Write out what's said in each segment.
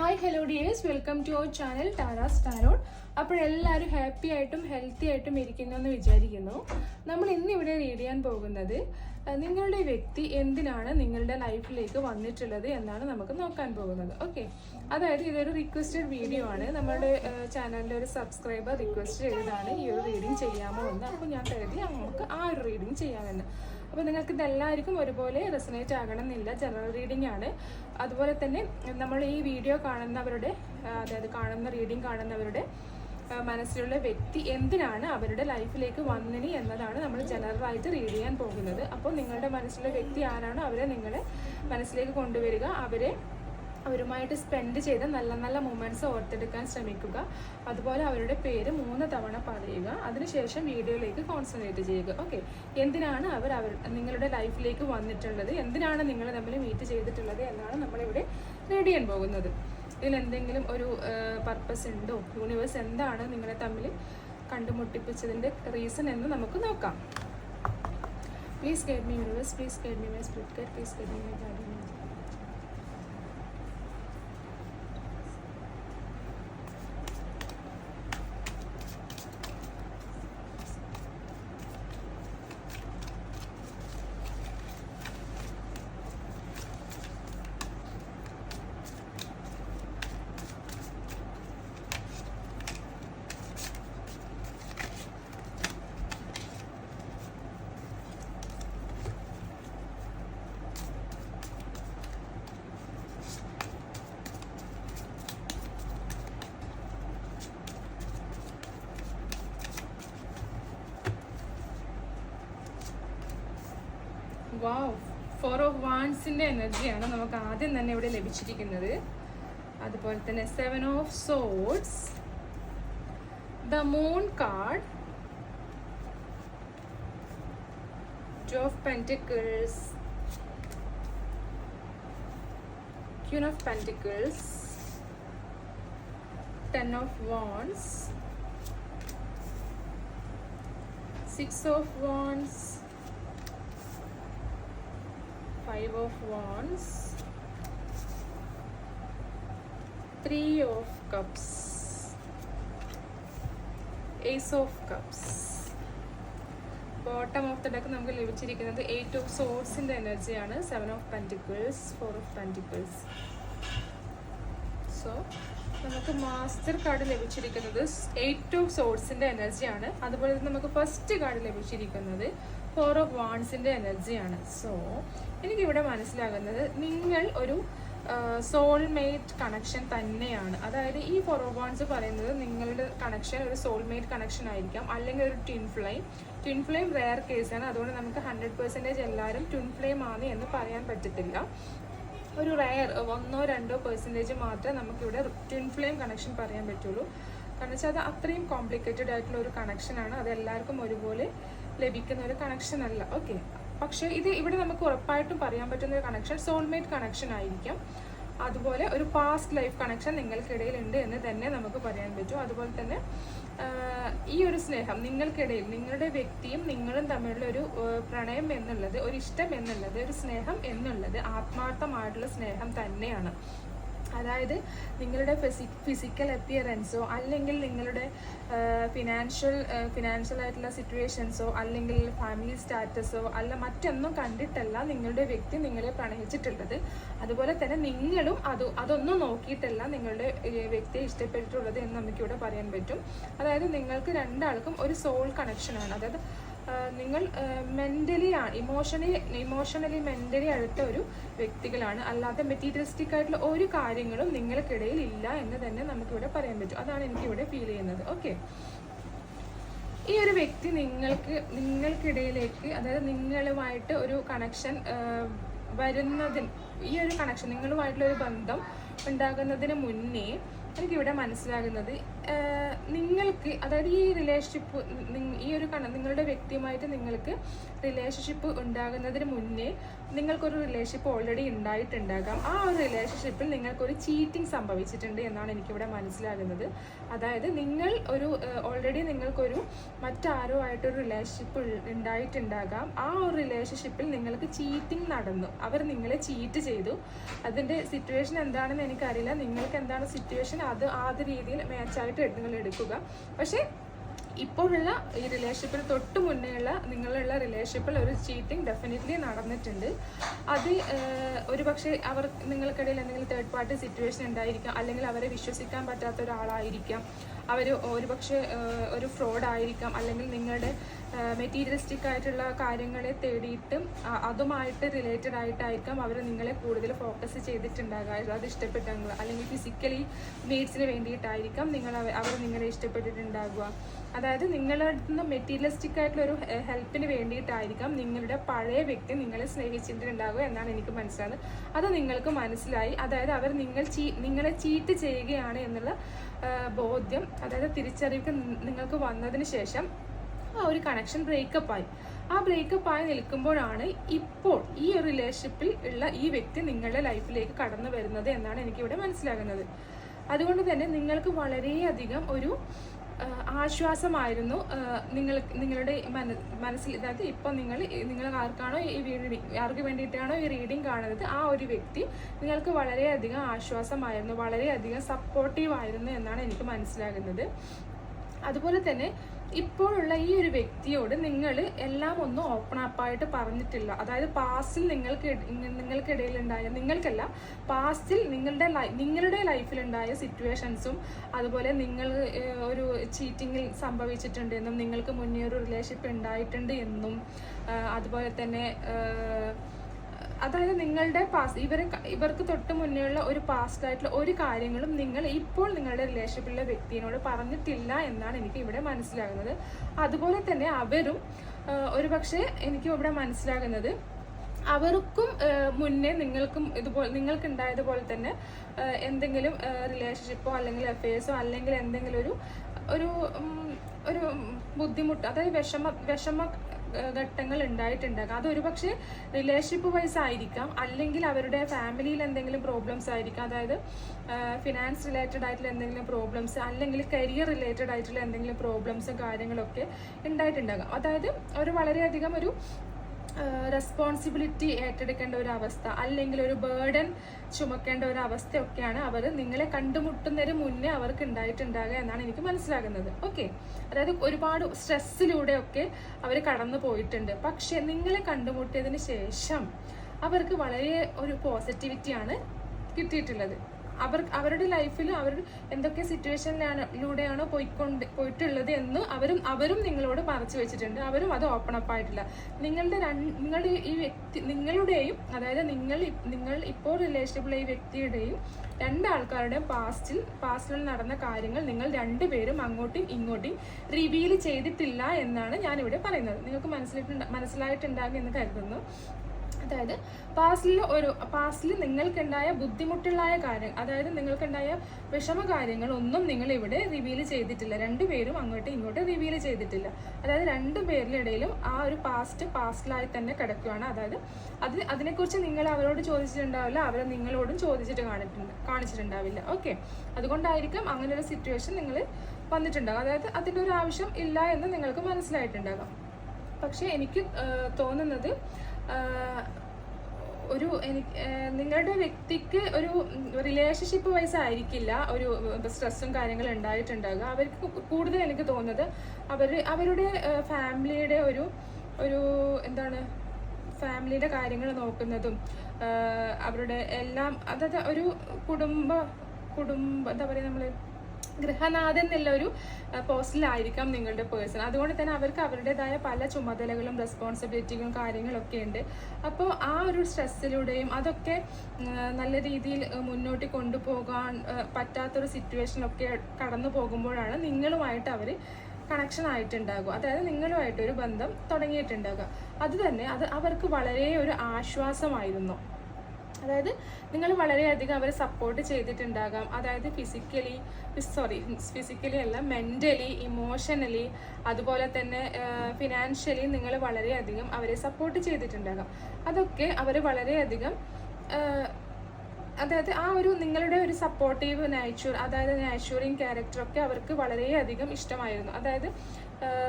Hi hello dears welcome to our channel Tara's tarot അപ്പോഴെല്ലാവരും happy ആയിട്ടും healthy ആയിട്ടും ഇരിക്കുന്നു എന്ന് വിചാരിക്കുന്നു. നമ്മൾ ഇന്ന് ഇവിടെ റീഡ് ചെയ്യാൻ പോകുന്നത് നിങ്ങളുടെ വ്യക്തി എന്തിനാണ് നിങ്ങളുടെ ലൈഫിലേക്ക് വന്നിട്ടുള്ളത് എന്നാണ് നമുക്ക് നോക്കാൻ പോകുന്നത്. ഓക്കെ അതായത് ഇതൊരു റിക്വസ്റ്റഡ് വീഡിയോ ആണ്. നമ്മുടെ ചാനലിന്റെ ഒരു സബ്സ്ക്രൈബർ റിക്വസ്റ്റ് ചെയ്തതാണ് ഈ ഒരു റീഡിങ് ചെയ്യാമോ എന്ന്. അപ്പോൾ ഞാൻ കരുതി നമുക്ക് ആ ഒരു റീഡിങ് ചെയ്യാമെന്ന്. അപ്പോൾ നിങ്ങൾക്ക് ഇതെല്ലാവർക്കും ഒരുപോലെ റെസനേറ്റ് ആകണം എന്നില്ല ജനറൽ റീഡിംഗ് ആണ്. അതുപോലെ തന്നെ നമ്മൾ ഈ വീഡിയോ കാണുന്നവരുടെ അതായത് കാണുന്ന റീഡിംഗ് കാണുന്നവരുടെ മനസ്സിലുള്ള വ്യക്തി എന്തിനാണ് അവരുടെ ലൈഫിലേക്ക് വന്നിനി എന്നതാണ് നമ്മൾ ജനറലായിട്ട് റീഡ് ചെയ്യാൻ പോകുന്നത്. അപ്പോൾ നിങ്ങളുടെ മനസ്സിലുള്ള വ്യക്തി ആരാണോ അവരെ നിങ്ങളെ മനസ്സിലേക്ക് കൊണ്ടുവരിക. അവരെ അവരുമായിട്ട് സ്പെൻഡ് ചെയ്ത് നല്ല നല്ല മൂമെന്റ്സ് ഓർത്തെടുക്കാൻ ശ്രമിക്കുക. അതുപോലെ അവരുടെ പേര് മൂന്ന് തവണ പറയുക. അതിനുശേഷം വീഡിയോയിലേക്ക് കോൺസെൻട്രേറ്റ് ചെയ്യുക. ഓക്കെ എന്തിനാണ് അവർ അവർ നിങ്ങളുടെ ലൈഫിലേക്ക് വന്നിട്ടുള്ളത്? എന്തിനാണ് നിങ്ങൾ തമ്മിൽ മീറ്റ് ചെയ്തിട്ടുള്ളത്? എന്നാണ് നമ്മളിവിടെ റീഡ് ചെയ്യാൻ പോകുന്നത്. ഇതിൽ എന്തെങ്കിലും ഒരു പർപ്പസ് ഉണ്ടോ? യൂണിവേഴ്സ് എന്താണ് നിങ്ങളെ തമ്മിൽ കണ്ടുമുട്ടിപ്പിച്ചതിന്റെ റീസൺ എന്ന് നമുക്ക് നോക്കാം. Please guide me universe please guide me my spirit guide please guide me my guardian wow four of വാൺസിന്റെ എനർജിയാണ് നമുക്ക് ആദ്യം തന്നെ ഇവിടെ ലഭിച്ചിരിക്കുന്നത്. അതുപോലെ തന്നെ seven of swords the moon card two of pentacles queen of pentacles ten of wands six of wands five of wands. Three of cups. Ace of cups. Bottom of the deck നമുക്ക് ലഭിച്ചിരിക്കുന്നത് eight of സോഴ്സിന്റെ എനർജിയാണ് seven of pentacles four of pentacles so നമുക്ക് master card ലഭിച്ചിരിക്കുന്നത് eight of സോഴ്സിന്റെ എനർജിയാണ് അതുപോലെ തന്നെ നമുക്ക് ഫസ്റ്റ് കാർഡ് ലഭിച്ചിരിക്കുന്നത് ഫോർ ഓഫ് വാൺസിന്റെ എനർജിയാണ് സോ എനിക്കിവിടെ മനസ്സിലാകുന്നത് നിങ്ങൾ ഒരു സോൾമേറ്റ് കണക്ഷൻ തന്നെയാണ്. അതായത് ഈ ഫോർ ഓഫ് വാൺസ് പറയുന്നത് നിങ്ങളുടെ കണക്ഷൻ ഒരു സോൾമേറ്റ് കണക്ഷൻ ആയിരിക്കാം. അല്ലെങ്കിൽ ഒരു twin flame twin flame rare കേസാണ് അതുകൊണ്ട് നമുക്ക് ഹൺഡ്രഡ് പെർസെന്റേജ് എല്ലാവരും ട്വിൻ ഫ്ലെയിം ആണ് എന്ന് പറയാൻ പറ്റത്തില്ല. ഒരു റയർ ഒന്നോ രണ്ടോ പെർസെന്റേജ് മാത്രമേ നമുക്കിവിടെ ട്വിൻ ഫ്ലെയിം കണക്ഷൻ പറയാൻ പറ്റുള്ളൂ. കാരണം വെച്ചാൽ അത് അത്രയും കോംപ്ലിക്കേറ്റഡ് ആയിട്ടുള്ള ഒരു കണക്ഷനാണ് അത് എല്ലാവർക്കും ഒരുപോലെ ലഭിക്കുന്ന ഒരു കണക്ഷൻ അല്ല. ഓക്കെ പക്ഷേ ഇത് ഇവിടെ നമുക്ക് ഉറപ്പായിട്ടും പറയാൻ പറ്റുന്ന ഒരു കണക്ഷൻ സോൾമേറ്റ് കണക്ഷൻ ആയിരിക്കും. അതുപോലെ ഒരു പാസ്റ്റ് ലൈഫ് കണക്ഷൻ നിങ്ങൾക്കിടയിൽ ഉണ്ട് എന്ന് തന്നെ നമുക്ക് പറയാൻ പറ്റും. അതുപോലെ തന്നെ ഈ ഒരു സ്നേഹം നിങ്ങൾക്കിടയിൽ നിങ്ങളുടെ വ്യക്തിയും നിങ്ങളും തമ്മിലുള്ള ഒരു പ്രണയം എന്നുള്ളത് ഒരു ഇഷ്ടം എന്നുള്ളത് ഒരു സ്നേഹം എന്നുള്ളത് ആത്മാർത്ഥമായിട്ടുള്ള സ്നേഹം തന്നെയാണ്. അതായത് നിങ്ങളുടെ ഫിസി ഫിസിക്കൽ അപ്പിയറൻസോ അല്ലെങ്കിൽ നിങ്ങളുടെ ഫിനാൻഷ്യൽ ഫിനാൻഷ്യൽ ആയിട്ടുള്ള സിറ്റുവേഷൻസോ അല്ലെങ്കിൽ ഫാമിലി സ്റ്റാറ്റസോ അല്ല മറ്റൊന്നും കണ്ടിട്ടല്ല നിങ്ങളുടെ വ്യക്തി നിങ്ങളെ പ്രണയിച്ചിട്ടുള്ളത്. അതുപോലെ തന്നെ നിങ്ങളും അത് അതൊന്നും നോക്കിയിട്ടല്ല നിങ്ങളുടെ വ്യക്തിയെ ഇഷ്ടപ്പെട്ടിട്ടുള്ളത് എന്ന് നമുക്കിവിടെ പറയാൻ പറ്റും. അതായത് നിങ്ങൾക്ക് രണ്ടാൾക്കും ഒരു സോൾ കണക്ഷനാണ് അതായത് നിങ്ങൾ മെന്റലി ഇമോഷണലി ഇമോഷണലി മെന്റലി അടുത്ത ഒരു വ്യക്തികളാണ്. അല്ലാതെ മെറ്റീരിയലിസ്റ്റിക് ആയിട്ടുള്ള ഒരു കാര്യങ്ങളും നിങ്ങൾക്കിടയിൽ ഇല്ല എന്ന് തന്നെ നമുക്കിവിടെ പറയാൻ പറ്റും. അതാണ് എനിക്കിവിടെ ഫീൽ ചെയ്യുന്നത്. ഓക്കെ ഈ ഒരു വ്യക്തി നിങ്ങൾക്ക് നിങ്ങൾക്കിടയിലേക്ക് അതായത് നിങ്ങളുമായിട്ട് ഒരു കണക്ഷൻ വരുന്നതിന് ഈ ഒരു കണക്ഷൻ നിങ്ങളുമായിട്ടുള്ള ഒരു ബന്ധം ഉണ്ടാകുന്നതിന് മുന്നേ എനിക്കിവിടെ മനസ്സിലാകുന്നത് നിങ്ങൾക്ക് അതായത് ഈ റിലേഷൻഷിപ്പ് ഈ ഒരു കണ നിങ്ങളുടെ വ്യക്തിയുമായിട്ട് നിങ്ങൾക്ക് റിലേഷൻഷിപ്പ് ഉണ്ടാകുന്നതിന് മുന്നേ നിങ്ങൾക്കൊരു റിലേഷൻഷിപ്പ് ഓൾറെഡി ഉണ്ടായിട്ടുണ്ടാകാം. ആ ഒരു റിലേഷൻഷിപ്പിൽ നിങ്ങൾക്കൊരു ചീറ്റിംഗ് സംഭവിച്ചിട്ടുണ്ട് എന്നാണ് എനിക്കിവിടെ മനസ്സിലാകുന്നത്. അതായത് നിങ്ങൾ ഒരു ഓൾറെഡി നിങ്ങൾക്കൊരു മറ്റാരോ ആയിട്ടൊരു റിലേഷൻഷിപ്പ് ഉണ്ടായിട്ടുണ്ടാകാം. ആ ഒരു റിലേഷൻഷിപ്പിൽ നിങ്ങൾക്ക് ചീറ്റിംഗ് നടന്നു. അവർ നിങ്ങളെ ചീറ്റ് ചെയ്തു. അതിന്റെ സിറ്റുവേഷൻ എന്താണെന്ന് എനിക്കറിയില്ല. നിങ്ങൾക്ക് എന്താണ് സിറ്റുവേഷൻ അത് ആ രീതിയിൽ മാച്ചായിട്ട് നിങ്ങൾ എടുക്കുക. പക്ഷേ ഇപ്പോഴുള്ള ഈ റിലേഷൻഷിപ്പിൽ തൊട്ട് മുന്നേയുള്ള നിങ്ങളുള്ള റിലേഷൻഷിപ്പിൽ ഒരു ചീറ്റിംഗ് ഡെഫിനറ്റ്ലി നടന്നിട്ടുണ്ട്. അത് ഒരു പക്ഷേ അവർ നിങ്ങൾക്കിടയിൽ എന്തെങ്കിലും തേർഡ് പാർട്ടി സിറ്റുവേഷൻ ഉണ്ടായിരിക്കാം അല്ലെങ്കിൽ അവരെ വിശ്വസിക്കാൻ പറ്റാത്ത ഒരാളായിരിക്കാം. അവർ ഒരുപക്ഷെ പക്ഷേ ഒരു ഫ്രോഡ് ആയിരിക്കാം അല്ലെങ്കിൽ നിങ്ങളുടെ മെറ്റീരിയലിസ്റ്റിക് ആയിട്ടുള്ള കാര്യങ്ങളെ തേടിയിട്ട് അതുമായിട്ട് റിലേറ്റഡ് ആയിട്ടായിരിക്കാം അവർ നിങ്ങളെ കൂടുതൽ ഫോക്കസ് ചെയ്തിട്ടുണ്ടാകുക അത് ഇഷ്ടപ്പെട്ടെങ്കിൽ അല്ലെങ്കിൽ ഫിസിക്കലി നീഡ്സിന് വേണ്ടിയിട്ടായിരിക്കാം നിങ്ങൾ അവ- അവർ നിങ്ങളെ ഇഷ്ടപ്പെട്ടിട്ടുണ്ടാകുക. അതായത് നിങ്ങളുടെ നിന്ന് മെറ്റീരിയലിസ്റ്റിക് ആയിട്ടുള്ള ഒരു ഹെൽപ്പിന് വേണ്ടിയിട്ടായിരിക്കാം നിങ്ങളുടെ പഴയ വ്യക്തി നിങ്ങളെ സ്നേഹിച്ചിട്ടുണ്ടാകുക എന്നാണ് എനിക്ക് മനസ്സിലാകുന്നത് അത് നിങ്ങൾക്ക് മനസ്സിലായി. അതായത് അവർ നിങ്ങൾ ചീ നിങ്ങളെ ചീറ്റ് ചെയ്യുകയാണ് എന്നുള്ള ബോധ്യം അതായത് തിരിച്ചറിവ് നിങ്ങൾക്ക് വന്നതിന് ശേഷം ആ ഒരു കണക്ഷൻ ബ്രേക്കപ്പ് ആയി ആ ബ്രേക്കപ്പ് ആയി നിൽക്കുമ്പോഴാണ് ഇപ്പോൾ ഈ ഒരു റിലേഷൻഷിപ്പിൽ ഉള്ള ഈ വ്യക്തി നിങ്ങളുടെ ലൈഫിലേക്ക് കടന്നു വരുന്നത് എന്നാണ് എനിക്കിവിടെ മനസ്സിലാകുന്നത്. അതുകൊണ്ട് തന്നെ നിങ്ങൾക്ക് വളരെയധികം ഒരു ആശ്വാസമായിരുന്നു. നിങ്ങൾ നിങ്ങളുടെ മന മനസ്സിൽ അതായത് ഇപ്പം നിങ്ങൾ നിങ്ങൾ ആർക്കാണോ ഈ ആർക്ക് വേണ്ടിയിട്ടാണോ ഈ റീഡിങ് കാണുന്നത്? ആ ഒരു വ്യക്തി നിങ്ങൾക്ക് വളരെയധികം ആശ്വാസമായിരുന്നു വളരെയധികം സപ്പോർട്ടീവ് ആയിരുന്നു എന്നാണ് എനിക്ക് മനസ്സിലാകുന്നത്. അതുപോലെ തന്നെ ഇപ്പോഴുള്ള ഈ ഒരു വ്യക്തിയോട് നിങ്ങൾ എല്ലാം ഒന്നും ഓപ്പൺ അപ്പായിട്ട് പറഞ്ഞിട്ടില്ല. അതായത് പാസ്റ്റിൽ നിങ്ങൾക്ക് നിങ്ങൾക്കിടയിൽ ഉണ്ടായ നിങ്ങൾക്കല്ല പാസ്റ്റിൽ നിങ്ങളുടെ നിങ്ങളുടെ ലൈഫിലുണ്ടായ സിറ്റുവേഷൻസും അതുപോലെ നിങ്ങൾ ഒരു ചീറ്റിങ്ങിൽ സംഭവിച്ചിട്ടുണ്ട് എന്നും നിങ്ങൾക്ക് മുന്നേ ഒരു റിലേഷൻഷിപ്പ് ഉണ്ടായിട്ടുണ്ട് എന്നും അതുപോലെ തന്നെ അതായത് നിങ്ങളുടെ പാസ് ഇവരെ ഇവർക്ക് തൊട്ട് മുന്നേയുള്ള ഒരു പാസ്റ്റ് ആയിട്ടുള്ള ഒരു കാര്യങ്ങളും നിങ്ങൾ ഇപ്പോൾ നിങ്ങളുടെ റിലേഷൻഷിപ്പിലുള്ള വ്യക്തിയോട് പറഞ്ഞിട്ടില്ല എന്നാണ് എനിക്ക് ഇവിടെ മനസ്സിലാകുന്നത്. അതുപോലെ തന്നെ അവരും ഒരു പക്ഷേ എനിക്ക് ഇവിടെ മനസ്സിലാകുന്നത് അവർക്കും മുന്നേ നിങ്ങൾക്കും ഇതുപോലെ നിങ്ങൾക്ക് ഉണ്ടായതുപോലെ തന്നെ എന്തെങ്കിലും റിലേഷൻഷിപ്പോ അല്ലെങ്കിൽ അഫയേഴ്സോ അല്ലെങ്കിൽ എന്തെങ്കിലും ഒരു ഒരു ഒരു ബുദ്ധിമുട്ട് അതായത് വിഷമ വിഷമ ഘട്ടങ്ങൾ ഉണ്ടായിട്ടുണ്ടാകാം അത് ഒരുപക്ഷെ റിലേഷൻഷിപ്പ് വൈസ് ആയിരിക്കാം. അല്ലെങ്കിൽ അവരുടെ ഫാമിലിയിൽ എന്തെങ്കിലും പ്രോബ്ലംസ് ആയിരിക്കാം. അതായത് ഫിനാൻസ് റിലേറ്റഡ് ആയിട്ടുള്ള എന്തെങ്കിലും പ്രോബ്ലംസ് അല്ലെങ്കിൽ കരിയർ റിലേറ്റഡ് ആയിട്ടുള്ള എന്തെങ്കിലും പ്രോബ്ലംസും കാര്യങ്ങളൊക്കെ ഉണ്ടായിട്ടുണ്ടാകാം. അതായത് അവർ വളരെയധികം ഒരു റെസ്പോൺസിബിലിറ്റി ഏറ്റെടുക്കേണ്ട ഒരു അവസ്ഥ അല്ലെങ്കിൽ ഒരു ബേർഡൻ ചുമക്കേണ്ട ഒരു അവസ്ഥയൊക്കെയാണ് അവർ നിങ്ങളെ കണ്ടുമുട്ടുന്നതിന് മുന്നേ അവർക്ക് ഉണ്ടായിട്ടുണ്ടാകുക എന്നാണ് എനിക്ക് മനസ്സിലാകുന്നത്. ഓക്കെ അതായത് ഒരുപാട് സ്ട്രെസ്സിലൂടെയൊക്കെ അവർ കടന്നു പോയിട്ടുണ്ട്. പക്ഷെ നിങ്ങളെ കണ്ടുമുട്ടിയതിന് ശേഷം അവർക്ക് വളരെ ഒരു പോസിറ്റിവിറ്റിയാണ് കിട്ടിയിട്ടുള്ളത്. അവർ അവരുടെ ലൈഫിൽ അവർ എന്തൊക്കെ സിറ്റുവേഷനിലാണ് ലൂടെയാണ് പോയിക്കൊണ്ട് പോയിട്ടുള്ളത് എന്ന് അവരും അവരും നിങ്ങളോട് പറഞ്ഞു വെച്ചിട്ടുണ്ട്. അവരും അത് ഓപ്പൺ അപ്പ് ആയിട്ടില്ല. നിങ്ങളുടെ നിങ്ങളുടെ ഈ വ്യക്തി നിങ്ങളുടെയും അതായത് നിങ്ങൾ നിങ്ങൾ ഇപ്പോൾ റിലേഷനിബിൾ ഈ വ്യക്തിയുടെയും രണ്ടാൾക്കാരുടെയും പാസ്റ്റിൽ പാസ്റ്റിൽ നടന്ന കാര്യങ്ങൾ നിങ്ങൾ രണ്ടുപേരും അങ്ങോട്ടും ഇങ്ങോട്ടും റിവീൽ ചെയ്തിട്ടില്ല എന്നാണ് ഞാനിവിടെ പറയുന്നത്. നിങ്ങൾക്ക് മനസ്സിലായിട്ടുണ്ട് മനസ്സിലായിട്ടുണ്ടാകും എന്ന് കരുതുന്നു. അതായത് പാസ്റ്റിൽ ഒരു പാസ്റ്റിൽ നിങ്ങൾക്കുണ്ടായ ബുദ്ധിമുട്ടുള്ളായ കാര്യം അതായത് നിങ്ങൾക്കുണ്ടായ വിഷമ കാര്യങ്ങൾ ഒന്നും നിങ്ങൾ ഇവിടെ റിവീൽ ചെയ്തിട്ടില്ല രണ്ടുപേരും അങ്ങോട്ടും ഇങ്ങോട്ടും റിവീൽ ചെയ്തിട്ടില്ല. അതായത് രണ്ടു പേരിലിടയിലും ആ ഒരു പാസ്റ്റ് പാസ്റ്റിലായി തന്നെ കിടക്കുകയാണ് അതായത് അത് അതിനെക്കുറിച്ച് നിങ്ങൾ അവരോട് ചോദിച്ചിട്ടുണ്ടാവില്ല. അവർ നിങ്ങളോടും ചോദിച്ചിട്ട് കാണിട്ടുണ്ട് കാണിച്ചിട്ടുണ്ടാവില്ല. ഓക്കെ അതുകൊണ്ടായിരിക്കും അങ്ങനെ ഒരു സിറ്റുവേഷൻ നിങ്ങൾ വന്നിട്ടുണ്ടാകും അതായത് അതിന്റെ ഒരു ആവശ്യം ഇല്ല എന്ന് നിങ്ങൾക്ക് മനസ്സിലായിട്ടുണ്ടാകാം പക്ഷേ എനിക്ക് തോന്നുന്നത് ഒരു നിങ്ങളുടെ വ്യക്തിക്ക് ഒരു റിലേഷൻഷിപ്പ് വൈസ് ആയിരിക്കില്ല ഒരു സ്ട്രെസ്സും കാര്യങ്ങളും ഉണ്ടായിട്ടുണ്ടാകുക അവർക്ക് കൂടുതൽ എനിക്ക് തോന്നുന്നത് അവർ അവരുടെ ഫാമിലിയുടെ ഒരു ഒരു എന്താണ് ഫാമിലിയുടെ കാര്യങ്ങൾ നോക്കുന്നതും അവരുടെ എല്ലാം അതായത് ഒരു കുടുംബ കുടുംബ എന്താ പറയുക നമ്മൾ ഗൃഹനാഥൻ എന്നുള്ള ഒരു പോസ്റ്റിലായിരിക്കാം നിങ്ങളുടെ പേഴ്സൺ. അതുകൊണ്ട് തന്നെ അവർക്ക് അവരുടേതായ പല ചുമതലകളും റെസ്പോൺസിബിലിറ്റികളും കാര്യങ്ങളൊക്കെ ഉണ്ട്. അപ്പോൾ ആ ഒരു സ്ട്രെസ്സിലൂടെയും അതൊക്കെ നല്ല രീതിയിൽ മുന്നോട്ട് കൊണ്ടുപോകാൻ പറ്റാത്തൊരു സിറ്റുവേഷനൊക്കെ കടന്നു പോകുമ്പോഴാണ് നിങ്ങളുമായിട്ട് അവർ കണക്ഷൻ ആയിട്ടുണ്ടാകുക അതായത് നിങ്ങളുമായിട്ടൊരു ബന്ധം തുടങ്ങിയിട്ടുണ്ടാകുക അത് തന്നെ അത് അവർക്ക് വളരെ ഒരു ആശ്വാസമായിരുന്നു. അതായത് നിങ്ങൾ വളരെയധികം അവരെ സപ്പോർട്ട് ചെയ്തിട്ടുണ്ടാകാം. അതായത് ഫിസിക്കലി സോറി ഫിസിക്കലി അല്ല മെന്റലി ഇമോഷണലി അതുപോലെ തന്നെ ഫിനാൻഷ്യലി നിങ്ങൾ വളരെയധികം അവരെ സപ്പോർട്ട് ചെയ്തിട്ടുണ്ടാകാം. അതൊക്കെ അവർ വളരെയധികം അതായത് ആ ഒരു നിങ്ങളുടെ ഒരു സപ്പോർട്ടീവ് നാച്ചുർ അതായത് നാച്ചുറിങ് ക്യാരക്ടറൊക്കെ അവർക്ക് വളരെയധികം ഇഷ്ടമായിരുന്നു. അതായത്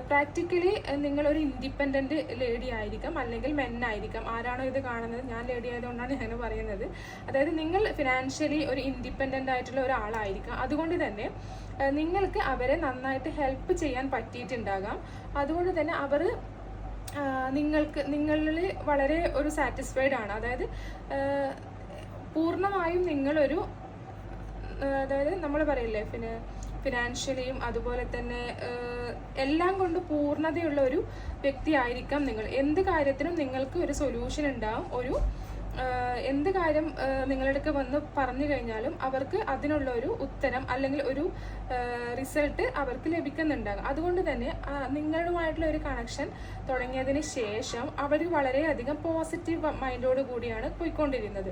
പ്രാക്ടിക്കലി നിങ്ങളൊരു ഇൻഡിപെൻഡന്റ് ലേഡി ആയിരിക്കാം അല്ലെങ്കിൽ മെൻ ആയിരിക്കാം. ആരാണോ ഇത് കാണുന്നത്? ഞാൻ ലേഡി ആയതുകൊണ്ടാണ് ഞാൻ പറയുന്നത്. അതായത് നിങ്ങൾ ഫിനാൻഷ്യലി ഒരു ഇൻഡിപെൻഡന്റ് ആയിട്ടുള്ള ഒരാളായിരിക്കാം. അതുകൊണ്ട് തന്നെ നിങ്ങൾക്ക് അവരെ നന്നായിട്ട് ഹെൽപ്പ് ചെയ്യാൻ പറ്റിയിട്ടുണ്ടാകാം. അതുകൊണ്ട് തന്നെ അവർ നിങ്ങൾക്ക് നിങ്ങളിൽ വളരെ ഒരു സാറ്റിസ്ഫൈഡ് ആണ്. അതായത് പൂർണമായും നിങ്ങളൊരു അതായത് നമ്മൾ പറയില്ലേ പിന്നെ ഫിനാൻഷ്യലിയും അതുപോലെ തന്നെ എല്ലാം കൊണ്ട് പൂർണതയുള്ള ഒരു വ്യക്തിയായിരിക്കാം നിങ്ങൾ. എന്ത് കാര്യത്തിനും നിങ്ങൾക്ക് ഒരു സൊല്യൂഷൻ ഉണ്ടാവും. ഒരു എന്ത് കാര്യം നിങ്ങളുടെ വന്ന് പറഞ്ഞു കഴിഞ്ഞാലും അവർക്ക് അതിനുള്ള ഒരു ഉത്തരം അല്ലെങ്കിൽ ഒരു റിസൾട്ട് അവർക്ക് ലഭിക്കുന്നുണ്ടാകും. അതുകൊണ്ട് തന്നെ നിങ്ങളുമായിട്ടുള്ള ഒരു കണക്ഷൻ തുടങ്ങിയതിന് ശേഷം അവർ വളരെയധികം പോസിറ്റീവ് മൈൻഡോട് കൂടിയാണ് പോയിക്കൊണ്ടിരുന്നത്.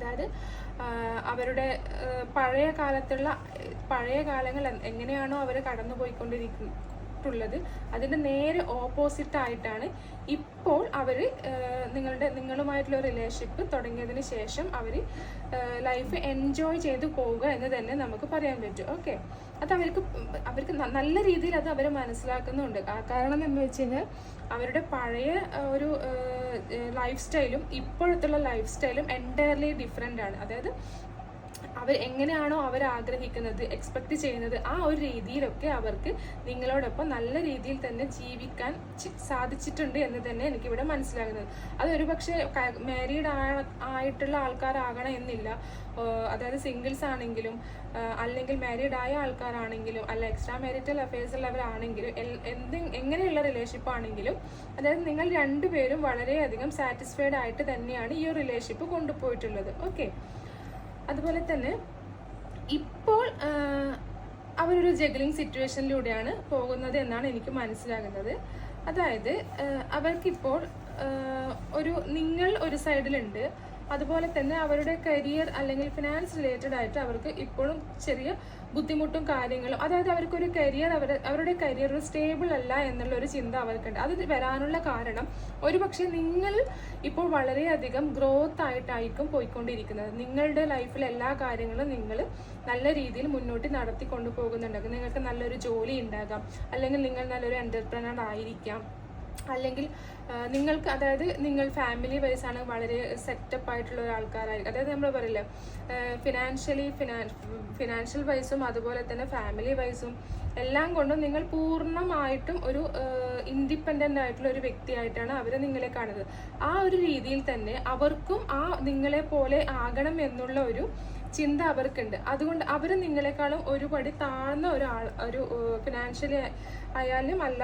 അതായത് അവരുടെ പഴയ കാലത്തുള്ള പഴയ കാലങ്ങൾ എങ്ങനെയാണോ അവർ കടന്നു പോയിക്കൊണ്ടിരിക്കുന്നുള്ളത് അതിന്റെ നേരെ ഓപ്പോസിറ്റ് ആയിട്ടാണ് ഇപ്പോൾ അവർ നിങ്ങളുടെ നിങ്ങളുമായിട്ടുള്ള റിലേഷൻഷിപ്പ് തുടങ്ങിയതിന് ശേഷം അവർ ലൈഫ് എൻജോയ് ചെയ്ത് പോവുക എന്ന് തന്നെ നമുക്ക് പറയാൻ പറ്റും. ഓക്കെ അത് അവർക്ക് അവർക്ക് നല്ല രീതിയിൽ അത് അവർ മനസ്സിലാക്കുന്നുണ്ട്. കാരണം എന്ന് വെച്ച് കഴിഞ്ഞാൽ അവരുടെ പഴയ ഒരു ലൈഫ് സ്റ്റൈലും ഇപ്പോഴത്തുള്ള ലൈഫ് സ്റ്റൈലും എന്റയർലി ഡിഫറെന്റ് ആണ്. അതായത് അവർ എങ്ങനെയാണോ അവർ ആഗ്രഹിക്കുന്നത് എക്സ്പെക്ട് ചെയ്യുന്നത് ആ ഒരു രീതിയിലൊക്കെ അവർക്ക് നിങ്ങളോടൊപ്പം നല്ല രീതിയിൽ തന്നെ ജീവിക്കാൻ സാധിച്ചിട്ടുണ്ട് എന്ന് തന്നെ എനിക്കിവിടെ മനസ്സിലാകുന്നത്. അത് ഒരു പക്ഷേ മാരീഡ് ആയിട്ടുള്ള ആൾക്കാരാകണം എന്നില്ല. അതായത് സിംഗിൾസ് ആണെങ്കിലും അല്ലെങ്കിൽ മാരീഡ് ആയ ആൾക്കാരാണെങ്കിലും അല്ല എക്സ്ട്രാ മാരിറ്റൽ അഫയേഴ്സ് ഉള്ളവരാണെങ്കിലും എന്ത് എങ്ങനെയുള്ള റിലേഷൻഷിപ്പ് ആണെങ്കിലും അതായത് നിങ്ങൾ രണ്ടുപേരും വളരെയധികം സാറ്റിസ്ഫൈഡ് ആയിട്ട് തന്നെയാണ് ഈ ഒരു റിലേഷൻഷിപ്പ് കൊണ്ടുപോയിട്ടുള്ളത്. ഓക്കെ അതുപോലെ തന്നെ ഇപ്പോൾ അവരൊരു ജഗ്ലിംഗ് സിറ്റുവേഷനിലൂടെയാണ് പോകുന്നത് എന്നാണ് എനിക്ക് മനസ്സിലാകുന്നത്. അതായത് അവർക്കിപ്പോൾ ഒരു നിങ്ങൾ ഒരു സൈഡിലുണ്ട് അതുപോലെ തന്നെ അവരുടെ കരിയർ അല്ലെങ്കിൽ ഫിനാൻസ് റിലേറ്റഡ് ആയിട്ട് അവർക്ക് ഇപ്പോഴും ചെറിയ ബുദ്ധിമുട്ടും കാര്യങ്ങളും അതായത് അവർക്കൊരു കരിയർ അവർ അവരുടെ കരിയർ സ്റ്റേബിൾ അല്ല എന്നുള്ള ഒരു ചിന്ത അവർക്കുണ്ട്. അത് വരാനുള്ള കാരണം ഒരുപക്ഷെ നിങ്ങൾ ഇപ്പോൾ വളരെയധികം ഗ്രോത്ത് ആയിട്ടായിരിക്കും പോയിക്കൊണ്ടിരിക്കുന്നത്. നിങ്ങളുടെ ലൈഫിലെ എല്ലാ കാര്യങ്ങളും നിങ്ങൾ നല്ല രീതിയിൽ മുന്നോട്ട് നടത്തി പോകുന്നുണ്ടെങ്കിൽ നിങ്ങൾക്ക് നല്ലൊരു ജോലി ഉണ്ടാകാം. അല്ലെങ്കിൽ നിങ്ങൾ നല്ലൊരു എന്റർപ്രണർ ആയിരിക്കാം. അല്ലെങ്കിൽ നിങ്ങൾക്ക് അതായത് നിങ്ങൾ ഫാമിലി വൈസ് ആണ് വളരെ സെറ്റപ്പ് ആയിട്ടുള്ള ഒരു ആൾക്കാരായിരിക്കും അതായത് നമ്മൾ പറയില്ലേ ഫിനാൻഷ്യലി ഫിനാൻ ഫിനാൻഷ്യൽ വൈസും അതുപോലെ തന്നെ ഫാമിലി വൈസും എല്ലാം കൊണ്ടും നിങ്ങൾ പൂർണമായിട്ടും ഒരു ഇൻഡിപെൻഡന്റ് ആയിട്ടുള്ള ഒരു വ്യക്തിയായിട്ടാണ് അവർ നിങ്ങളെ കാണുന്നത്. ആ ഒരു രീതിയിൽ തന്നെ അവർക്കും ആ നിങ്ങളെ പോലെ ആകണം എന്നുള്ള ഒരു ചിന്ത അവർക്കുണ്ട്. അതുകൊണ്ട് അവർ നിങ്ങളെക്കാളും ഒരുപടി താഴ്ന്ന ഒരാൾ ഒരു ഫിനാൻഷ്യലി ആയാലും അല്ല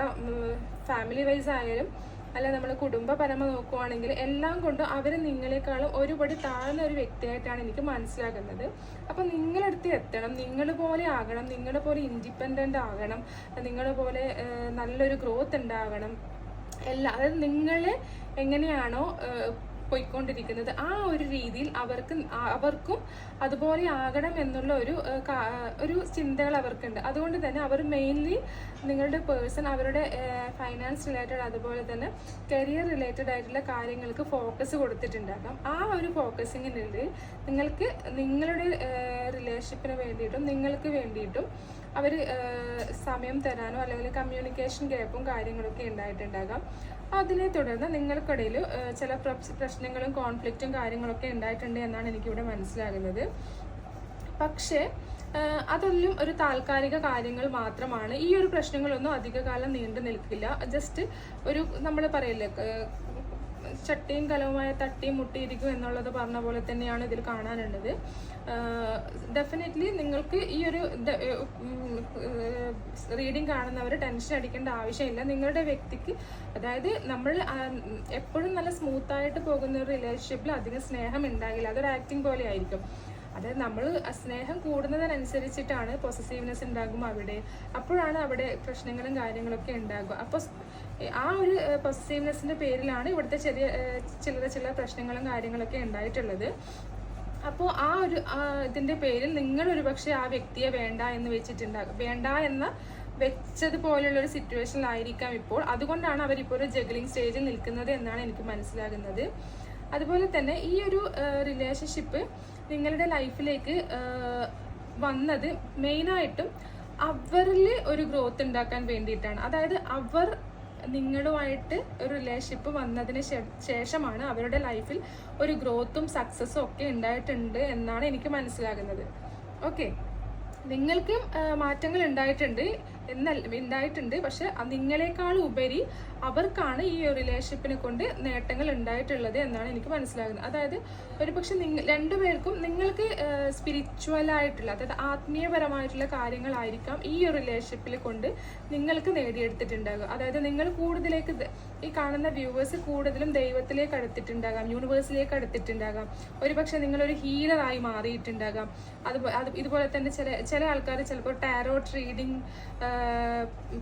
ഫാമിലി വൈസ് ആയാലും അല്ല നമ്മൾ കുടുംബപരമ നോക്കുവാണെങ്കിൽ എല്ലാം കൊണ്ടും അവർ നിങ്ങളെക്കാളും ഒരുപടി താഴ്ന്ന ഒരു വ്യക്തിയായിട്ടാണ് എനിക്ക് മനസ്സിലാകുന്നത്. അപ്പം നിങ്ങളടുത്ത് എത്തണം. നിങ്ങൾ പോലെ ആകണം. നിങ്ങളെ പോലെ ഇൻഡിപെൻഡന്റ് ആകണം. നിങ്ങൾ പോലെ നല്ലൊരു ഗ്രോത്ത് ഉണ്ടാകണം. എല്ലാ അതായത് നിങ്ങളെ എങ്ങനെയാണോ പോയിക്കൊണ്ടിരിക്കുന്നത്. ആ ഒരു രീതിയിൽ അവർക്ക് അവർക്കും അതുപോലെ ആകണം എന്നുള്ള ഒരു ഒരു ചിന്തകൾ അവർക്കുണ്ട്. അതുകൊണ്ട് തന്നെ അവർ മെയിൻലി നിങ്ങളുടെ പേഴ്സൺ അവരുടെ ഫൈനാൻസ് റിലേറ്റഡ് അതുപോലെ തന്നെ കരിയർ റിലേറ്റഡ് ആയിട്ടുള്ള കാര്യങ്ങൾക്ക് ഫോക്കസ് കൊടുത്തിട്ടുണ്ടാകാം ആ ഒരു ഫോക്കസിങ്ങിനുള്ളിൽ നിങ്ങൾക്ക് നിങ്ങളുടെ റിലേഷൻഷിപ്പിന് വേണ്ടിയിട്ടും നിങ്ങൾക്ക് വേണ്ടിയിട്ടും അവർ സമയം തരാനോ അല്ലെങ്കിൽ കമ്മ്യൂണിക്കേഷൻ ഗ്യാപ്പും കാര്യങ്ങളൊക്കെ ഉണ്ടായിട്ടുണ്ടാകാം. അതിനെ തുടർന്ന് നിങ്ങൾക്കിടയിൽ ചില പ്രശ്- പ്രശ്നങ്ങളും കോൺഫ്ലിക്റ്റും കാര്യങ്ങളൊക്കെ ഉണ്ടായിട്ടുണ്ട് എന്നാണ് എനിക്കിവിടെ മനസ്സിലാകുന്നത്. പക്ഷേ അതൊന്നും ഒരു താൽക്കാലിക കാര്യങ്ങൾ മാത്രമാണ്. ഈ ഒരു പ്രശ്നങ്ങളൊന്നും അധികകാലം നീണ്ടു നിൽക്കില്ല. ജസ്റ്റ് ഒരു നമ്മൾ പറയില്ലേ ചട്ടിയും കലവുമായ തട്ടിയും മുട്ടിയിരിക്കും എന്നുള്ളത് പറഞ്ഞ പോലെ തന്നെയാണ് ഇതിൽ കാണാനുള്ളത്. ഡെഫിനറ്റ്ലി നിങ്ങൾക്ക് ഈ ഒരു റീഡിങ് കാണുന്നവർ ടെൻഷൻ അടിക്കേണ്ട ആവശ്യമില്ല. നിങ്ങളുടെ വ്യക്തിക്ക് അതായത് നമ്മൾ എപ്പോഴും നല്ല സ്മൂത്ത് ആയിട്ട് പോകുന്ന ഒരു റിലേഷൻഷിപ്പിൽ അധികം സ്നേഹം ഉണ്ടാകില്ല. അതൊരു ആക്ടിങ് പോലെ ആയിരിക്കും അതായത് നമ്മൾ സ്നേഹം കൂടുന്നതിനനുസരിച്ചിട്ടാണ് പൊസസീവ്നെസ് ഉണ്ടാകും അവിടെ. അപ്പോഴാണ് അവിടെ പ്രശ്നങ്ങളും കാര്യങ്ങളൊക്കെ ഉണ്ടാകുക. അപ്പോൾ ആ ഒരു പൊസസീവ്നെസ്സിന്റെ പേരിലാണ് ഇവിടുത്തെ ചെറിയ ചില ചില്ലറ പ്രശ്നങ്ങളും കാര്യങ്ങളൊക്കെ ഉണ്ടായിട്ടുള്ളത്. അപ്പോൾ ആ ഒരു ഇതിന്റെ പേരിൽ നിങ്ങൾ ഒരു പക്ഷേ ആ വ്യക്തിയെ വേണ്ട എന്ന് വെച്ചിട്ടുണ്ടാകും വേണ്ട എന്ന വെച്ചതുപോലുള്ള ഒരു സിറ്റുവേഷനിലായിരിക്കാം ഇപ്പോൾ. അതുകൊണ്ടാണ് അവരിപ്പോൾ ഒരു ജഗ്ലിംഗ് സ്റ്റേജിൽ നിൽക്കുന്നത് എന്നാണ് എനിക്ക് മനസ്സിലാകുന്നത്. അതുപോലെ തന്നെ ഈ ഒരു റിലേഷൻഷിപ്പ് നിങ്ങളുടെ ലൈഫിലേക്ക് വന്നത് മെയിനായിട്ടും അവരിൽ ഒരു ഗ്രോത്ത് ഉണ്ടാക്കാൻ വേണ്ടിയിട്ടാണ്. അതായത് അവർ നിങ്ങളുമായിട്ട് ഒരു റിലേഷൻഷിപ്പ് വന്നതിന് ശേഷമാണ് അവരുടെ ലൈഫിൽ ഒരു ഗ്രോത്തും സക്സസ്സും ഒക്കെ ഉണ്ടായിട്ടുണ്ട് എന്നാണ് എനിക്ക് മനസ്സിലാകുന്നത്. ഓക്കെ നിങ്ങൾക്കും മാറ്റങ്ങൾ ഉണ്ടായിട്ടുണ്ട്. എന്നല്ല ഉണ്ടായിട്ടുണ്ട് പക്ഷെ നിങ്ങളെക്കാളും ഉപരി അവർക്കാണ് ഈ റിലേഷൻഷിപ്പിനെ കൊണ്ട് നേട്ടങ്ങൾ ഉണ്ടായിട്ടുള്ളത് എന്നാണ് എനിക്ക് മനസ്സിലാകുന്നത്. അതായത് ഒരു പക്ഷെ നിങ്ങൾ രണ്ടുപേർക്കും നിങ്ങൾക്ക് സ്പിരിച്വൽ ആയിട്ടുള്ള അതായത് ആത്മീയപരമായിട്ടുള്ള കാര്യങ്ങളായിരിക്കാം ഈ ഒരു റിലേഷൻഷിപ്പിൽ കൊണ്ട് നിങ്ങൾക്ക് നേടിയെടുത്തിട്ടുണ്ടാകുക അതായത് നിങ്ങൾ കൂടുതലേക്ക് ഈ കാണുന്ന വ്യൂവേഴ്സ് കൂടുതലും ദൈവത്തിലേക്ക് അടുത്തിട്ടുണ്ടാകാം യൂണിവേഴ്സിലേക്ക് അടുത്തിട്ടുണ്ടാകാം. ഒരുപക്ഷെ നിങ്ങളൊരു ഹീലറായി മാറിയിട്ടുണ്ടാകാം. അത് ഇതുപോലെ തന്നെ ചില ചില ആൾക്കാർ ചിലപ്പോൾ ടാരോ റീഡിങ്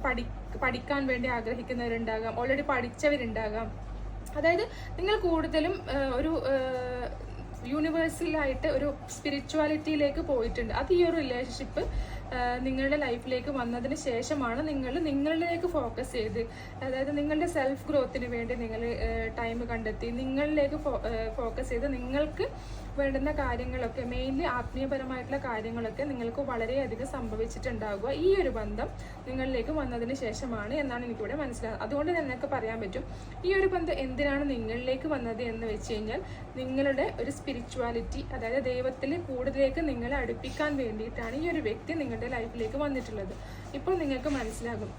പഠി പഠിക്കാൻ വേണ്ടി ആഗ്രഹിക്കുന്നവരുണ്ടാകാം. ഓൾറെഡി പഠിച്ചവരുണ്ടാകാം. അതായത് നിങ്ങൾ കൂടുതലും ഒരു യൂണിവേഴ്സലായിട്ട് ഒരു സ്പിരിച്വാലിറ്റിയിലേക്ക് പോയിട്ടുണ്ട്. അത് ഈ ഒരു റിലേഷൻഷിപ്പ് നിങ്ങളുടെ ലൈഫിലേക്ക് വന്നതിന് ശേഷമാണ് നിങ്ങൾ നിങ്ങളിലേക്ക് ഫോക്കസ് ചെയ്ത്. അതായത് നിങ്ങളുടെ സെൽഫ് ഗ്രോത്തിന് വേണ്ടി നിങ്ങൾ ടൈം കണ്ടെത്തി. നിങ്ങളിലേക്ക് ഫോക്കസ് ചെയ്ത് നിങ്ങൾക്ക് വേണ്ടുന്ന കാര്യങ്ങളൊക്കെ മെയിൻലി ആത്മീയപരമായിട്ടുള്ള കാര്യങ്ങളൊക്കെ നിങ്ങൾക്ക് വളരെയധികം സംഭവിച്ചിട്ടുണ്ടാകുക ഈ ഒരു ബന്ധം നിങ്ങളിലേക്ക് വന്നതിന് ശേഷമാണ് എന്നാണ് എനിക്കിവിടെ മനസ്സിലാകുന്നത് അതുകൊണ്ട് തന്നെ എനിക്ക് പറയാൻ പറ്റും ഈ ഒരു ബന്ധം എന്തിനാണ് നിങ്ങളിലേക്ക് വന്നത് എന്ന് വെച്ച് കഴിഞ്ഞാൽ നിങ്ങളുടെ ഒരു സ്പിരിച്വാലിറ്റി അതായത് ദൈവത്തിൽ കൂടുതലേക്ക് നിങ്ങളെ അടുപ്പിക്കാൻ വേണ്ടിയിട്ടാണ് ഈ ഒരു വ്യക്തി നിങ്ങളുടെ ലൈഫിലേക്ക് വന്നിട്ടുള്ളത്. ഇപ്പോൾ നിങ്ങൾക്ക് മനസ്സിലാകും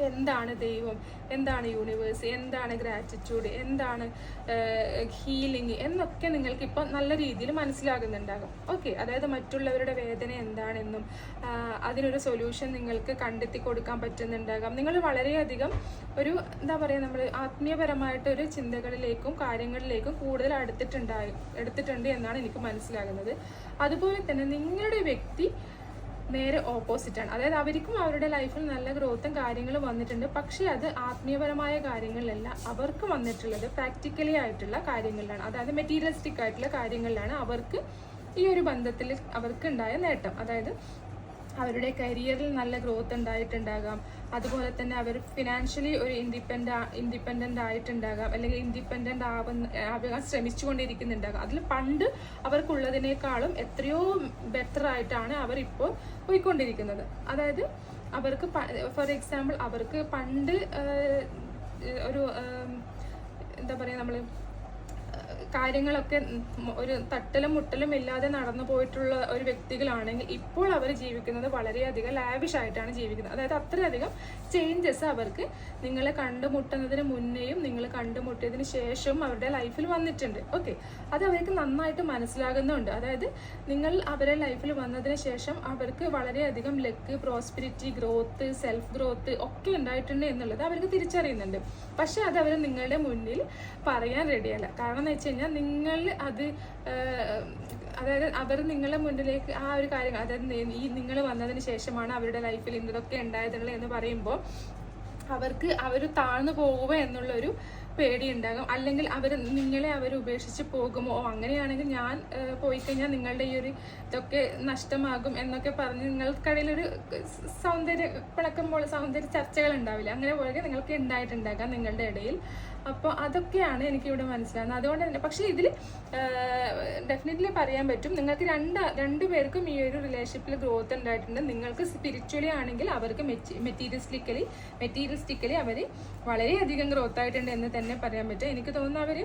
എന്താണ് ദൈവം? എന്താണ് യൂണിവേഴ്സ് എന്താണ് ഗ്രാറ്റിറ്റ്യൂഡ് എന്താണ് ഹീലിംഗ് എന്നൊക്കെ നിങ്ങൾക്ക് ഇപ്പം നല്ല രീതിയിൽ മനസ്സിലാകുന്നുണ്ടാകും. ഓക്കെ അതായത് മറ്റുള്ളവരുടെ വേദന എന്താണെന്നും അതിനൊരു സൊല്യൂഷൻ നിങ്ങൾക്ക് കണ്ടെത്തി കൊടുക്കാൻ പറ്റുന്നുണ്ടാകാം. നിങ്ങൾ വളരെയധികം ഒരു എന്താ പറയുക നമ്മൾ ആത്മീയപരമായിട്ടൊരു ചിന്തകളിലേക്കും കാര്യങ്ങളിലേക്കും കൂടുതൽ അടുത്തിട്ടുണ്ടായി എടുത്തിട്ടുണ്ട് എന്നാണ് എനിക്ക് മനസ്സിലാകുന്നത്. അതുപോലെ തന്നെ നിങ്ങളുടെ വ്യക്തി നേരെ ഓപ്പോസിറ്റ് ആണ്. അതായത് അവർക്കും അവരുടെ ലൈഫിൽ നല്ല ഗ്രോത്തും കാര്യങ്ങളും വന്നിട്ടുണ്ട്. പക്ഷേ അത് ആത്മീയപരമായ കാര്യങ്ങളിലല്ല. അവർക്ക് വന്നിട്ടുള്ളത് പ്രാക്ടിക്കലി ആയിട്ടുള്ള കാര്യങ്ങളിലാണ്. അതായത് മെറ്റീരിയലിസ്റ്റിക് ആയിട്ടുള്ള കാര്യങ്ങളിലാണ് അവർക്ക് ഈ ഒരു ബന്ധത്തിൽ അവർക്ക് ഉണ്ടായ നേട്ടം. അതായത് അവരുടെ കരിയറിൽ നല്ല ഗ്രോത്ത് ഉണ്ടായിട്ടുണ്ടാകാം. അതുപോലെ തന്നെ അവർ ഫിനാൻഷ്യലി ഒരു ഇൻഡിപെൻഡ് ഇൻഡിപെൻഡന്റ് ആയിട്ടുണ്ടാകാം. അല്ലെങ്കിൽ ഇൻഡിപെൻഡന്റ് ആവുന്ന ആവാൻ ശ്രമിച്ചുകൊണ്ടിരിക്കുന്നുണ്ടാകാം. അതിൽ പണ്ട് അവർക്കുള്ളതിനേക്കാളും എത്രയോ ബെറ്റർ ആയിട്ടാണ് അവർ ഇപ്പോൾ പോയിക്കൊണ്ടിരിക്കുന്നത്. അതായത് അവർക്ക് ഫോർ എക്സാമ്പിൾ അവർക്ക് പണ്ട് ഒരു എന്താ പറയുക നമ്മൾ കാര്യങ്ങളൊക്കെ ഒരു തട്ടലും മുട്ടലും ഇല്ലാതെ നടന്നു പോയിട്ടുള്ള ഒരു വ്യക്തികളാണെങ്കിൽ ഇപ്പോൾ അവർ ജീവിക്കുന്നത് വളരെയധികം ലാവിഷ് ആയിട്ടാണ് ജീവിക്കുന്നത്. അതായത് അത്രയധികം ചേഞ്ചസ് അവർക്ക് നിങ്ങളെ കണ്ടുമുട്ടുന്നതിന് മുന്നേയും നിങ്ങൾ കണ്ടുമുട്ടിയതിന് ശേഷവും അവരുടെ ലൈഫിൽ വന്നിട്ടുണ്ട്. ഓക്കെ അത് അവർക്ക് നന്നായിട്ട് മനസ്സിലാകുന്നുണ്ട്. അതായത് നിങ്ങൾ അവരുടെ ലൈഫിൽ വന്നതിന് ശേഷം അവർക്ക് വളരെയധികം luck prosperity growth self growth ഒക്കെ ഉണ്ടായിട്ടുണ്ട് എന്നുള്ളത് അവർക്ക് തിരിച്ചറിയുന്നുണ്ട്. പക്ഷെ അത് അവർ നിങ്ങളുടെ മുന്നിൽ പറയാൻ റെഡിയല്ല കാരണം എന്ന് വെച്ച് കഴിഞ്ഞാൽ നിങ്ങൾ അത് അതായത് അവർ നിങ്ങളുടെ മുന്നിലേക്ക് ആ ഒരു കാര്യങ്ങൾ അതായത് ഈ നിങ്ങൾ വന്നതിന് ശേഷമാണ് അവരുടെ ലൈഫിൽ ഇന്നതൊക്കെ ഉണ്ടായതുള്ളത് എന്ന് പറയുമ്പോൾ അവർക്ക് അവർ താഴ്ന്നു പോവുക എന്നുള്ളൊരു പേടി ഉണ്ടാകും അല്ലെങ്കിൽ അവർ നിങ്ങളെ അവർ ഉപേക്ഷിച്ച് പോകുമോ? അങ്ങനെയാണെങ്കിൽ ഞാൻ പോയി കഴിഞ്ഞാൽ നിങ്ങളുടെ ഈ ഒരു ഇതൊക്കെ നഷ്ടമാകും എന്നൊക്കെ പറഞ്ഞ് നിങ്ങൾക്കിടയിൽ ഒരു സൗന്ദര്യ പോലെ സൗന്ദര്യ ചർച്ചകൾ ഉണ്ടാവില്ല. അങ്ങനെ പോലെ നിങ്ങൾക്ക് ഉണ്ടായിട്ടുണ്ടാകാം നിങ്ങളുടെ ഇടയിൽ. അപ്പോൾ അതൊക്കെയാണ് എനിക്കിവിടെ മനസ്സിലാകുന്നത്. അതുകൊണ്ട് തന്നെ പക്ഷേ ഇതിൽ ഡെഫിനറ്റ്ലി പറയാൻ പറ്റും. നിങ്ങൾക്ക് രണ്ട് രണ്ട് പേർക്കും ഈ ഒരു റിലേഷൻഷിപ്പിൽ ഗ്രോത്ത് ഉണ്ടായിട്ടുണ്ട്. നിങ്ങൾക്ക് സ്പിരിച്വലി ആണെങ്കിൽ അവർക്ക് മെറ്റീരിയലിസ്റ്റിക്കലി മെറ്റീരിയലിസ്റ്റിക്കലി അവർ വളരെയധികം ഗ്രോത്ത് ആയിട്ടുണ്ട് എന്ന് തന്നെ പറയാൻ പറ്റും. എനിക്ക് തോന്നുന്നു അവർ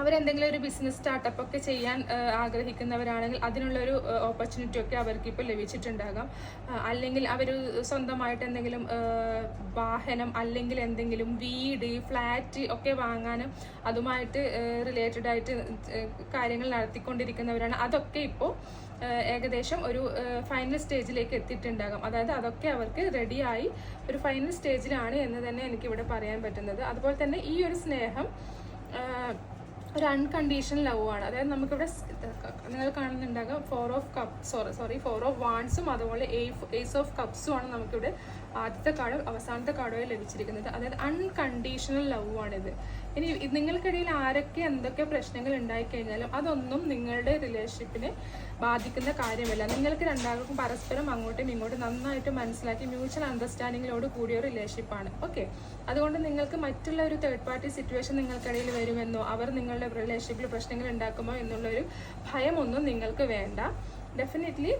അവരെന്തെങ്കിലും ഒരു ബിസിനസ് സ്റ്റാർട്ടപ്പ് ഒക്കെ ചെയ്യാൻ ആഗ്രഹിക്കുന്നവരാണെങ്കിൽ അതിനുള്ള ഒരു ഓപ്പർച്യൂണിറ്റി ഒക്കെ അവർക്ക് ഇപ്പോൾ ലഭിച്ചിട്ടുണ്ടാകാം അല്ലെങ്കിൽ അവർ സ്വന്തമായിട്ട് എന്തെങ്കിലും വാഹനം അല്ലെങ്കിൽ എന്തെങ്കിലും വീട് ഫ്ലാറ്റ് ഒക്കെ വാങ്ങാനും അതുമായിട്ട് റിലേറ്റഡ് ആയിട്ട് കാര്യങ്ങൾ നടത്തിക്കൊണ്ടിരിക്കുന്നവരാണ്. അതൊക്കെ ഇപ്പോൾ ഏകദേശം ഒരു ഫൈനൽ സ്റ്റേജിലേക്ക് എത്തിയിട്ടുണ്ടാകാം. അതായത് അതൊക്കെ അവർക്ക് റെഡിയായി ഒരു ഫൈനൽ സ്റ്റേജിലാണ് എന്ന് തന്നെ എനിക്കിവിടെ പറയാൻ പറ്റുന്നത്. അതുപോലെ തന്നെ ഈ ഒരു സ്നേഹം ഒരു അൺകണ്ടീഷണൽ ലവ് ആണ്. അതായത് നമുക്കിവിടെ നിങ്ങൾ കാണുന്നുണ്ടാകാം four of cup sorry sorry four of വാൺസും അതുപോലെ ഏസ് ഓഫ് കപ്സും ആണ് നമുക്കിവിടെ ആദ്യത്തെ കാർഡും അവസാനത്തെ കാർഡുമായി ലഭിച്ചിരിക്കുന്നത്. അതായത് അൺകണ്ടീഷണൽ ലവ് ആണിത് ഇനി നിങ്ങൾക്കിടയിൽ ആരൊക്കെ എന്തൊക്കെ പ്രശ്നങ്ങൾ ഉണ്ടായിക്കഴിഞ്ഞാലും അതൊന്നും നിങ്ങളുടെ റിലേഷൻഷിപ്പിനെ ബാധിക്കുന്ന കാര്യമല്ല. നിങ്ങൾക്ക് രണ്ടാൾക്കും പരസ്പരം അങ്ങോട്ടും ഇങ്ങോട്ടും നന്നായിട്ട് മനസ്സിലാക്കി മ്യൂച്വൽ അണ്ടർസ്റ്റാൻഡിങ്ങിലോട് കൂടിയ ഒരു റിലേഷൻഷിപ്പാണ് ഓക്കെ അതുകൊണ്ട് നിങ്ങൾക്ക് മറ്റുള്ള ഒരു തേർഡ് പാർട്ടി സിറ്റുവേഷൻ നിങ്ങൾക്കിടയിൽ വരുമെന്നോ അവർ നിങ്ങളുടെ റിലേഷൻഷിപ്പിൽ പ്രശ്നങ്ങൾ ഉണ്ടാക്കുമോ എന്നുള്ളൊരു ഭയമൊന്നും നിങ്ങൾക്ക് വേണ്ട. ഡെഫിനറ്റ്ലി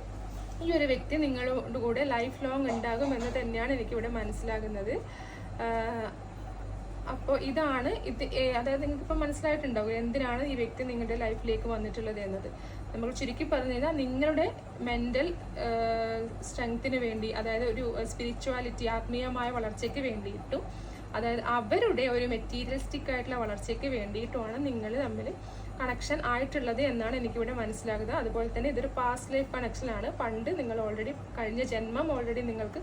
ഈ ഒരു വ്യക്തി നിങ്ങളോട് കൂടെ ലൈഫ് ലോങ് ഉണ്ടാകും എന്ന് തന്നെയാണ് എനിക്കിവിടെ മനസ്സിലാകുന്നത്. അപ്പോൾ ഇതാണ് ഇത് അതായത് നിങ്ങൾക്ക് ഇപ്പം മനസ്സിലായിട്ടുണ്ടാവും എന്തിനാണ് ഈ വ്യക്തി നിങ്ങളുടെ ലൈഫിലേക്ക് വന്നിട്ടുള്ളത് എന്നത്. നമ്മൾ ചുരുക്കി പറഞ്ഞു കഴിഞ്ഞാൽ നിങ്ങളുടെ മെന്റൽ സ്ട്രെങ്ത്തിന് വേണ്ടി അതായത് ഒരു സ്പിരിച്വാലിറ്റി ആത്മീയമായ വളർച്ചയ്ക്ക് വേണ്ടിയിട്ടും അതായത് അവരുടെ ഒരു മെറ്റീരിയലിസ്റ്റിക് ആയിട്ടുള്ള വളർച്ചയ്ക്ക് വേണ്ടിയിട്ടുമാണ് നിങ്ങൾ തമ്മിൽ കണക്ഷൻ ആയിട്ടുള്ളത് എന്നാണ് എനിക്കിവിടെ മനസ്സിലാകുന്നത്. അതുപോലെ തന്നെ ഇതൊരു പാസ്റ്റ് ലൈഫ് കണക്ഷനാണ് പണ്ട് നിങ്ങൾ ഓൾറെഡി കഴിഞ്ഞ ജന്മം ഓൾറെഡി നിങ്ങൾക്ക്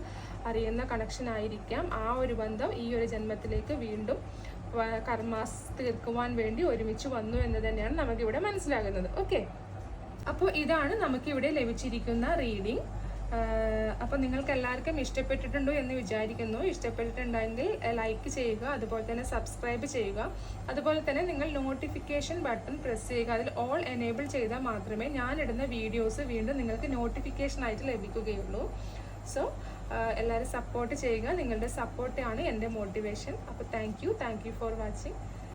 അറിയുന്ന കണക്ഷൻ ആയിരിക്കാം. ആ ഒരു ബന്ധം ഈ ഒരു ജന്മത്തിലേക്ക് വീണ്ടും കർമാസ് തീർക്കുവാൻ വേണ്ടി ഒരുമിച്ച് വന്നു എന്ന് തന്നെയാണ് നമുക്കിവിടെ മനസ്സിലാകുന്നത്. ഓക്കെ അപ്പോൾ ഇതാണ് നമുക്കിവിടെ ലഭിച്ചിരിക്കുന്ന റീഡിംഗ് അപ്പോൾ നിങ്ങൾക്ക് എല്ലാവർക്കും ഇഷ്ടപ്പെട്ടിട്ടുണ്ടോ എന്ന് വിചാരിക്കുന്നു. ഇഷ്ടപ്പെട്ടിട്ടുണ്ടെങ്കിൽ ലൈക്ക് ചെയ്യുക അതുപോലെ തന്നെ സബ്സ്ക്രൈബ് ചെയ്യുക. അതുപോലെ തന്നെ നിങ്ങൾ നോട്ടിഫിക്കേഷൻ ബട്ടൺ പ്രസ് ചെയ്യുക. അതിൽ ഓൾ എനേബിൾ ചെയ്താൽ മാത്രമേ ഞാനിടുന്ന വീഡിയോസ് വീണ്ടും നിങ്ങൾക്ക് നോട്ടിഫിക്കേഷൻ ആയിട്ട് ലഭിക്കുകയുള്ളൂ. സോ എല്ലാവരും സപ്പോർട്ട് ചെയ്യുക. നിങ്ങളുടെ സപ്പോർട്ടാണ് എന്റെ മോട്ടിവേഷൻ. അപ്പോൾ thank you. Thank you for watching.